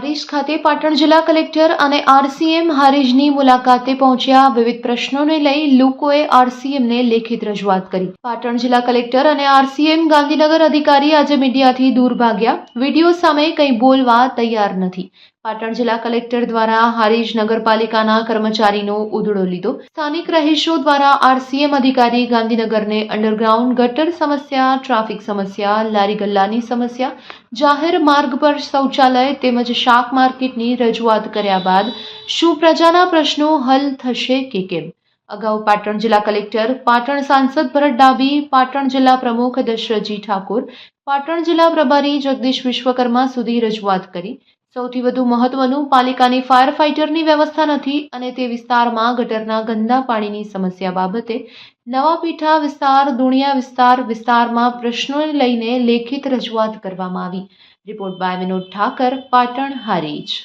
હારીજ ખાતે પાટણ જિલ્લા કલેક્ટર અને આરસીએમ હારીજની મુલાકાતે પહોંચ્યા. વિવિધ પ્રશ્નોને લઈ લોકોએ આરસીએમને લેખિત રજૂઆત કરી. પાટણ જિલ્લા કલેક્ટર અને આરસીએમ ગાંધીનગર અધિકારી આજે મીડિયાથી દૂર ભાગ્યા. વીડિયો સામે કંઈ બોલવા તૈયાર નથી. પાટણ જિલ્લા કલેક્ટર દ્વારા હારીજ નગરપાલિકાના કર્મચારીનો ઉધડો લીધો. સ્થાનિક રહીશો દ્વારા આરસીએમ અધિકારી ગાંધીનગરને અંડરગ્રાઉન્ડ ગટર સમસ્યા, ટ્રાફિક સમસ્યા, લારી ગલ્લાની સમસ્યા, જાહેર માર્ગ પર શૌચાલય તેમજ શાક માર્કેટની રજૂઆત કર્યા બાદ શું પ્રજાના પ્રશ્નો હલ થશે કે કેમ? અગાઉ પાટણ જિલ્લા કલેક્ટર, પાટણ સાંસદ ભરત ડાબી પાટણ જિલ્લા પ્રમુખ દશરથજી ઠાકોર, પાટણ જિલ્લા પ્રભારી જગદીશ વિશ્વકર્મા સુધી રજૂઆત કરી. સૌથી વધુ મહત્વનું, પાલિકાની ફાયર ફાઇટરની વ્યવસ્થા નથી અને તે વિસ્તારમાં ગટરના ગંદા પાણીની સમસ્યા બાબતે નવાપીઠા વિસ્તાર, દુણિયા વિસ્તાર વિસ્તારમાં પ્રશ્નોને લઈને લેખિત રજૂઆત કરવામાં આવી. Report by Vinod Thakar, Patan, Harij.